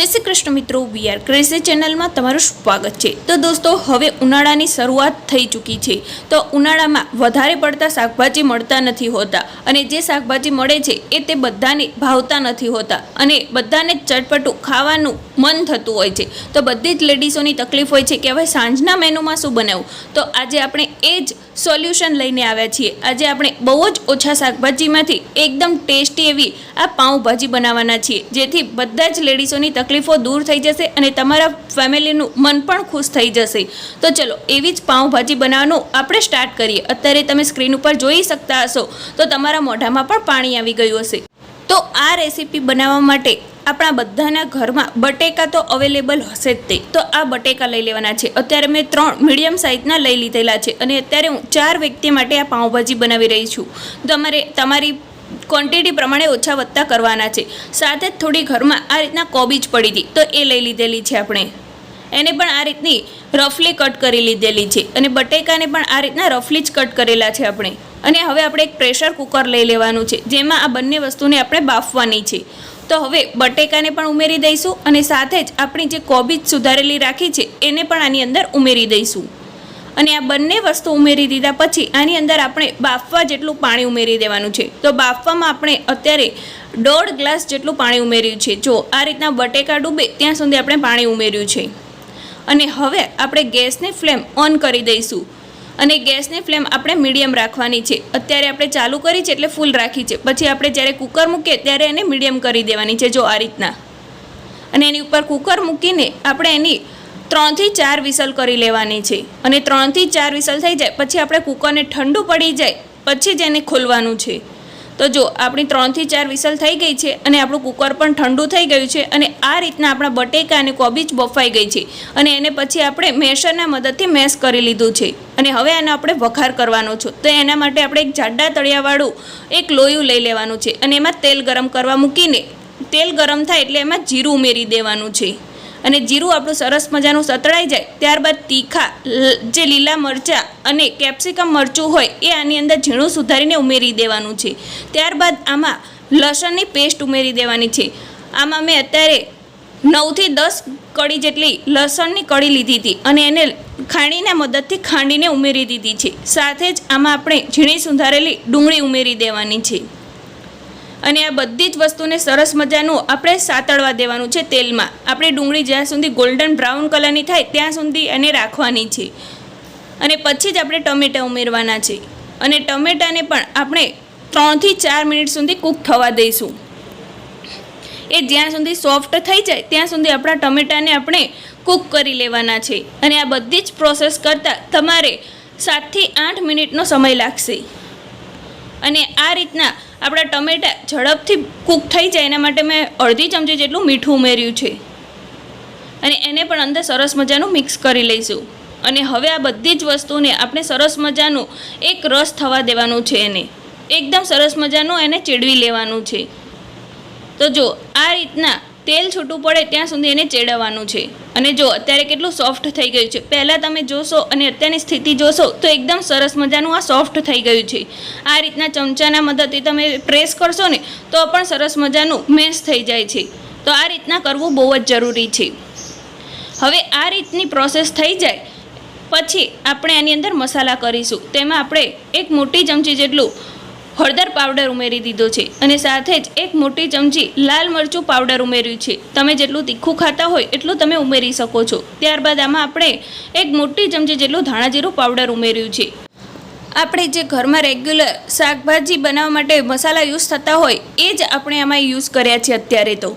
જય શ્રી કૃષ્ણ મિત્રો VR crazy ચેનલમાં તમારું સ્વાગત છે. તો દોસ્તો, હવે ઉનાળાની શરૂઆત થઈ ચૂકી છે. તો ઉનાળામાં વધારે પડતા શાકભાજી મળતા નથી હોતા અને જે શાકભાજી મળે છે, એ તે બધાને ભાવતા નથી હોતા અને બધાને ચટપટું ખાવાનું મન થતું હોય છે. તો બધી જ લેડીઝોની તકલીફ હોય છે કે, હવે સાંજના મેનુમાં શું બનાવવું તો આજે આપણે એ જ સોલ્યુશન લઈને આવ્યા છીએ. આજે આપણે બહુ જ ઓછા શાકભાજીમાંથી એકદમ ટેસ્ટી એવી આ પાઉંભાજી બનાવવાના છીએ, જેથી બધા જ લેડીઝોની તકલીફો દૂર થઈ જશે અને તમારા ફેમિલીનું મન પણ ખુશ થઈ જશે. તો ચલો, એવી જ પાઉંભાજી બનાવવાનું આપણે સ્ટાર્ટ કરીએ. અત્યારે તમે સ્ક્રીન ઉપર જોઈ શકતા હશો. તો તમારા મોઢામાં પણ પાણી આવી ગયું હશે. તો આ રેસીપી બનાવવા માટે આપણા બધાના ઘરમાં બટેકા તો અવેલેબલ હશે જ તે. તો આ બટેકા લઈ લેવાના છે. અત્યારે મેં ત્રણ મીડિયમ સાઇઝના લઈ લીધેલા છે. અને અત્યારે હું ચાર વ્યક્તિ માટે આ પાઉંભાજી બનાવી રહી છું. તમારે તમારી ક્વોન્ટિટી પ્રમાણે ઓછા વધતા કરવાના છે. સાથે જ થોડી ઘરમાં આ રીતના કોબીજ પડી હતી, તો એ લઈ લીધેલી છે આપણે. એને પણ આ રીતની રફલી કટ કરી લીધેલી છે અને બટેકાને પણ આ રીતના રફલી જ કટ કરેલા છે આપણે. અને હવે આપણે એક પ્રેશર કુકર લઈ લેવાનું છે, જેમાં આ બંને વસ્તુને આપણે બાફવાની છે. તો હવે બટેકાને પણ ઉમેરી દઈશું અને સાથે જ આપણી જે કોબીજ સુધારેલી રાખી છે, એને પણ આની અંદર ઉમેરી દઈશું. અને આ બંને વસ્તુ ઉમેરી દીધા પછી આની અંદર આપણે બાફવા જેટલું પાણી ઉમેરી દેવાનું છે. તો બાફવામાં આપણે અત્યારે દોઢ ગ્લાસ જેટલું પાણી ઉમેર્યું છે. જો આ રીતના બટેકા ડૂબે ત્યાં સુધી આપણે પાણી ઉમેર્યું છે. અને હવે આપણે ગેસની ફ્લેમ ઓન કરી દઈશું. અને ગેસની ફ્લેમ આપણે મીડિયમ રાખવાની છે. અત્યારે આપણે ચાલુ કરી છે એટલે ફૂલ રાખી છે. પછી આપણે જ્યારે કુકર મૂકીએ ત્યારે એને મીડિયમ કરી દેવાની છે, જો આ રીતના. અને એની ઉપર કુકર મૂકીને આપણે એની ત્રણથી ચાર વિસલ કરી લેવાની છે. અને ત્રણથી ચાર વિસલ થઈ જાય, પછી આપણે કુકરને ઠંડુ પડી જાય, પછી જ એને ખોલવાનું છે. તો જો, આપણી ત્રણથી ચાર વિસલ થઈ ગઈ છે અને આપણું કુકર પણ ઠંડુ થઈ ગયું છે અને આ રીતના આપણા બટેકા અને કોબીજ બફાઈ ગઈ છે અને એને પછી આપણે મેશરના મદદથી મેશ કરી લીધું છે. અને હવે આનો આપણે વઘાર કરવાનો છે. તો એના માટે આપણે એક જાડા તળિયાવાળું એક લોયું લઈ લેવાનું છે અને એમાં તેલ ગરમ કરવા મૂકીને, તેલ ગરમ થાય એટલે એમાં જીરું ઉમેરી દેવાનું છે. અને જીરું આપણું સરસ મજાનું સતળાઈ જાય, ત્યારબાદ તીખા જે લીલા મરચાં અને કેપ્સિકમ મરચું હોય, એ આની અંદર ઝીણું સુધારીને ઉમેરી દેવાનું છે. ત્યારબાદ આમાં લસણની પેસ્ટ ઉમેરી દેવાની છે. આમાં મેં અત્યારે નવથી દસ કડી જેટલી લસણની કડી લીધી હતી અને એને ખાણીના મદદથી ખાંડીને ઉમેરી દીધી છે. સાથે જ આમાં આપણે ઝીણી સુધારેલી ડુંગળી ઉમેરી દેવાની છે. અને આ બધી જ વસ્તુને સરસ મજાનું આપણે સાતળવા દેવાનું છે તેલમાં. આપણે ડુંગળી જ્યાં સુધી ગોલ્ડન બ્રાઉન કલરની થાય ત્યાં સુધી એને રાખવાની છે. અને પછી જ આપણે ટમેટાં ઉમેરવાના છે. અને ટમેટાને પણ આપણે ત્રણથી ચાર મિનિટ સુધી કૂક થવા દઈશું. એ જ્યાં સુધી સોફ્ટ થઈ જાય ત્યાં સુધી આપણા ટમેટાને આપણે કૂક કરી લેવાના છે. અને આ બધી જ પ્રોસેસ કરતાં તમારે સાતથી આઠ મિનિટનો સમય લાગશે. અને આ રીતના આપણા ટમેટા ઝડપથી કૂક થઈ જાય એના માટે મેં અડધી ચમચી જેટલું મીઠું ઉમેર્યું છે. અને એને પણ અંદર સરસ મજાનું મિક્સ કરી લઈશું. અને હવે આ બધી જ વસ્તુને આપણે સરસ મજાનું એક રસ થવા દેવાનું છે એને. એકદમ સરસ મજાનું એને ચેડવી લેવાનું છે. તો જો આ રીતના તેલ છૂટું પડે ત્યાં સુધી એને ચેડવવાનું છે. અને જો અત્યારે કેટલું સોફ્ટ થઈ ગયું છે. પહેલાં તમે જોશો અને અત્યારની સ્થિતિ જોશો તો એકદમ સરસ મજાનું આ સોફ્ટ થઈ ગયું છે. આ રીતના ચમચાના મદદથી તમે પ્રેસ કરશો ને તો પણ સરસ મજાનું મેશ થઈ જાય છે. તો આ રીતના કરવું બહુ જ જરૂરી છે. હવે આ રીતની પ્રોસેસ થઈ જાય, પછી આપણે આની અંદર મસાલા કરીશું. તેમાં આપણે એક મોટી ચમચી જેટલું હળદર પાવડર ઉમેરી દીધો છે અને સાથે જ એક મોટી ચમચી લાલ મરચું પાવડર ઉમેર્યું છે. તમે જેટલું તીખું ખાતા હોય એટલું તમે ઉમેરી શકો છો. ત્યારબાદ આમાં આપણે એક મોટી ચમચી જેટલું ધાણાજીરું પાવડર ઉમેર્યું છે. આપણે જે ઘરમાં રેગ્યુલર શાકભાજી બનાવવા માટે મસાલા યુઝ થતા હોય એ જ આપણે આમાં યુઝ કર્યા છે અત્યારે તો.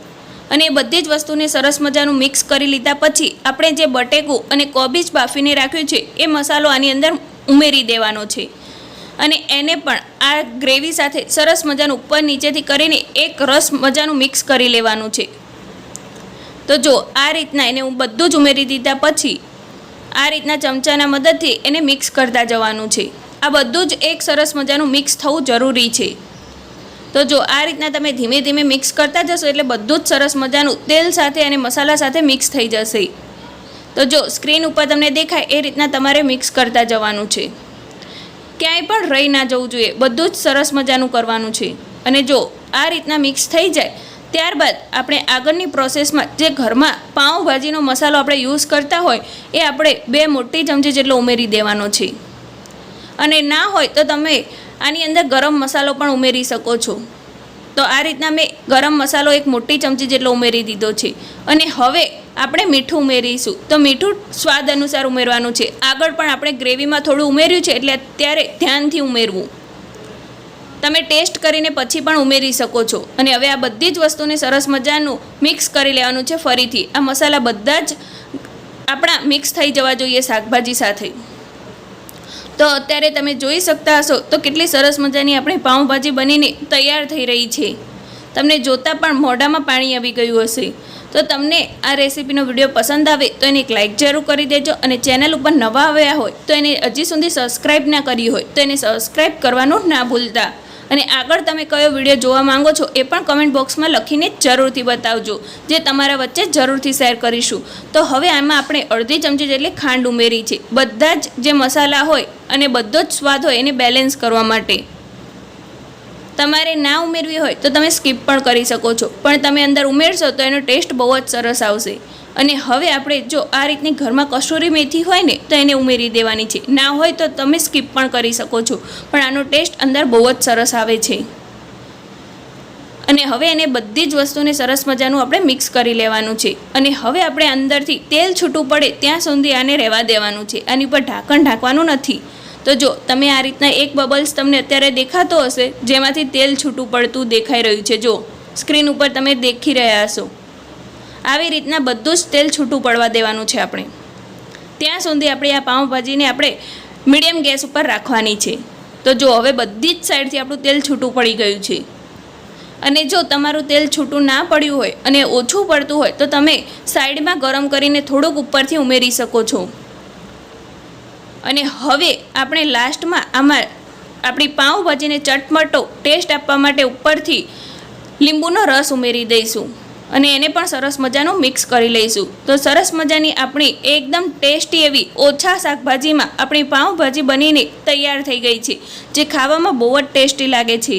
અને એ બધી જ વસ્તુને સરસ મજાનું મિક્સ કરી લીધા પછી આપણે જે બટેકું અને કોબીજ બાફીને રાખ્યું છે એ મસાલો આની અંદર ઉમેરી દેવાનો છે. અને એને પણ આ ગ્રેવી સાથે સરસ મજાનું ઉપર નીચેથી કરીને એક રસ મજાનું મિક્સ કરી લેવાનું છે. તો જો આ રીતના એને હું બધું જ ઉમેરી દીધા પછી આ રીતના ચમચાના મદદથી એને મિક્સ કરતા જવાનું છે. આ બધું જ એક સરસ મજાનું મિક્સ થવું જરૂરી છે. તો જો આ રીતના તમે ધીમે ધીમે મિક્સ કરતા જશો એટલે બધું જ સરસ મજાનું તેલ સાથે અને મસાલા સાથે મિક્સ થઈ જશે. તો જો સ્ક્રીન ઉપર તમને દેખાય એ રીતના તમારે મિક્સ કરતા જવાનું છે. ક્યાંય પણ રહી ના જવું જોઈએ. બધું જ સરસ મજાનું કરવાનું છે. અને જો આ રીતના મિક્સ થઈ જાય, ત્યારબાદ આપણે આગળની પ્રોસેસમાં જે ઘરમાં પાઉંભાજીનો મસાલો આપણે યુઝ કરતા હોય, એ આપણે બે મોટી ચમચી જેટલો ઉમેરી દેવાનો છે. અને ના હોય તો તમે આની અંદર ગરમ મસાલો પણ ઉમેરી શકો છો. તો આ રીતના મેં ગરમ મસાલો એક મોટી ચમચી જેટલો ઉમેરી દીધો છે. અને હવે આપણે મીઠું ઉમેરીશું. તો મીઠું સ્વાદ અનુસાર ઉમેરવાનું છે. આગળ પણ આપણે ગ્રેવીમાં થોડું ઉમેર્યું છે, એટલે અત્યારે ધ્યાનથી ઉમેરવું. તમે ટેસ્ટ કરીને પછી પણ ઉમેરી શકો છો. અને હવે આ બધી જ વસ્તુને સરસ મજાનું મિક્સ કરી લેવાનું છે ફરીથી. આ મસાલા બધા જ આપણા મિક્સ થઈ જવા જોઈએ શાકભાજી સાથે. તો અત્યારે તમે જોઈ શકતા હશો તો કેટલી સરસ મજાની આપણી પાઉંભાજી બનીને તૈયાર થઈ રહી છે. તમને જોતાં પણ મોઢામાં પાણી આવી ગયું હશે. તો તમને આ રેસીપીનો વીડિયો પસંદ આવે તો એને એક લાઇક જરૂર કરી દેજો અને ચેનલ ઉપર નવા આવ્યા હોય તો એને હજી સુધી સબસ્ક્રાઈબ ના કરી હોય તો એને સબસ્ક્રાઈબ કરવાનું ના ભૂલતા. અને આગળ તમે કયો વીડિયો જોવા માંગો છો એ પણ કમેન્ટ બોક્સમાં લખીને જરૂરથી બતાવજો, જે તમારા વચ્ચે જરૂરથી શેર કરીશું. તો હવે આમાં આપણે અડધી ચમચી જેટલી ખાંડ ઉમેરી છે. બધા જ જે મસાલા હોય અને બધો જ સ્વાદ હોય એને બેલેન્સ કરવા માટે. તમારે ના ઉમેરવી હોય તો તમે સ્કીપ પણ કરી શકો છો. પણ તમે અંદર ઉમેરશો તો એનો ટેસ્ટ બહુ જ સરસ આવશે. અને હવે આપણે જો આ રીતની ઘરમાં કસૂરી મેથી હોય ને, તો એને ઉમેરી દેવાની છે. ના હોય તો તમે સ્કીપ પણ કરી શકો છો. પણ આનો ટેસ્ટ અંદર બહુ જ સરસ આવે છે. અને હવે એને બધી જ વસ્તુને સરસ મજાનું આપણે મિક્સ કરી લેવાનું છે. અને હવે આપણે અંદરથી તેલ છૂટું પડે ત્યાં સુધી આને રહેવા દેવાનું છે. આની ઉપર ઢાંકણ ઢાંકવાનું નથી. તો જો, તમે આ રીતના એક બબલ્સ તમને અત્યારે દેખાતો હશે, જેમાંથી તેલ છૂટું પડતું દેખાઈ રહ્યું છે. જો સ્ક્રીન ઉપર તમે દેખી રહ્યા હશો. આવી રીતના બધું જ તેલ છૂટું પડવા દેવાનું છે આપણે. ત્યાં સુધી આપણે આ પાઉંભાજીને આપણે મીડિયમ ગેસ ઉપર રાખવાની છે. તો જો, હવે બધી જ સાઈડથી આપણું તેલ છૂટું પડી ગયું છે. અને જો તમારું તેલ છૂટું ના પડ્યું હોય અને ઓછું પડતું હોય, તો તમે સાઈડમાં ગરમ કરીને થોડુંક ઉપરથી ઉમેરી શકો છો. અને હવે આપણે લાસ્ટમાં આમાં આપણી પાઉંભાજીને ચટમટો ટેસ્ટ આપવા માટે ઉપરથી લીંબુનો રસ ઉમેરી દઈશું અને એને પણ સરસ મજાનું મિક્સ કરી લઈશું. તો સરસ મજાની આપણી એકદમ ટેસ્ટી એવી ઓછા શાકભાજીમાં આપણી પાઉંભાજી બનીને તૈયાર થઈ ગઈ છે, જે ખાવામાં બહુ જ ટેસ્ટી લાગે છે.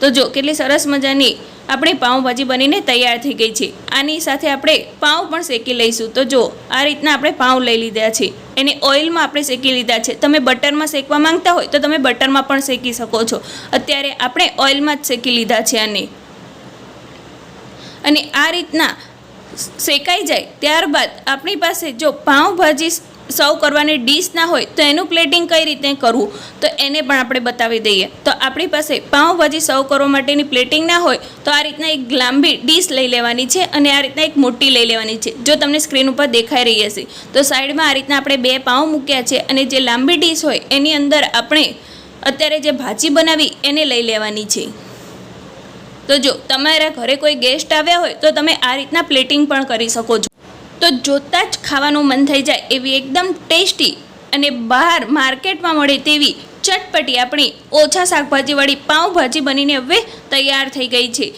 તો જો, કેટલી સરસ મજાની આપણી પાઉંભાજી બનીને તૈયાર થઈ ગઈ છે. આની સાથે આપણે પાઉં પણ શેકી લઈશું. તો જો, આ રીતના આપણે પાઉં લઈ લીધા છે. એને ઓઇલમાં આપણે શેકી લીધા છે. તમે બટરમાં શેકવા માંગતા હોય તો તમે બટરમાં પણ શેકી શકો છો. અત્યારે આપણે ઓઇલમાં જ શેકી લીધા છે આને. અને આ રીતના શેકાઈ જાય ત્યારબાદ આપણી પાસે જો પાઉંભાજી સર્વ કરવાની ડીશ ના હોય તો એનું પ્લેટિંગ કઈ રીતે કરવું? તો એને પણ આપણે બતાવી દઈએ. તો આપણી પાસે પાઉંભાજી સર્વ કરવા માટેની પ્લેટિંગ ના હોય તો આ રીતના એક લાંબી ડીશ લઈ લેવાની છે અને આ રીતના એક મોટી લઈ લેવાની છે. જો તમને સ્ક્રીન ઉપર દેખાઈ રહી હશે, તો સાઈડમાં આ રીતના આપણે બે પાઉં મૂક્યા છે અને જે લાંબી ડીશ હોય એની અંદર આપણે અત્યારે જે ભાજી બનાવી એને લઈ લેવાની છે. તો જો તમારા ઘરે કોઈ ગેસ્ટ આવ્યા હોય તો તમે આ રીતના પ્લેટિંગ પણ કરી શકો છો. તો જોતાં જ ખાવાનું મન થઈ જાય એવી એકદમ ટેસ્ટી અને બહાર માર્કેટમાં મળે તેવી ચટપટી આપણી ઓછા શાકભાજીવાળી પાઉંભાજી બનીને હવે તૈયાર થઈ ગઈ છે.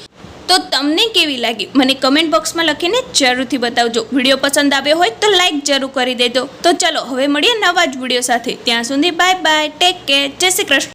તો તમને કેવી લાગી? મને કમેન્ટ બોક્સમાં લખીને જરૂરથી બતાવજો. વીડિયો પસંદ આવ્યો હોય તો લાઈક જરૂર કરી દેજો. તો ચલો, હવે મળીએ નવા જ વીડિયો સાથે. ત્યાં સુધી બાય બાય ટેક કેર જય શ્રી કૃષ્ણ.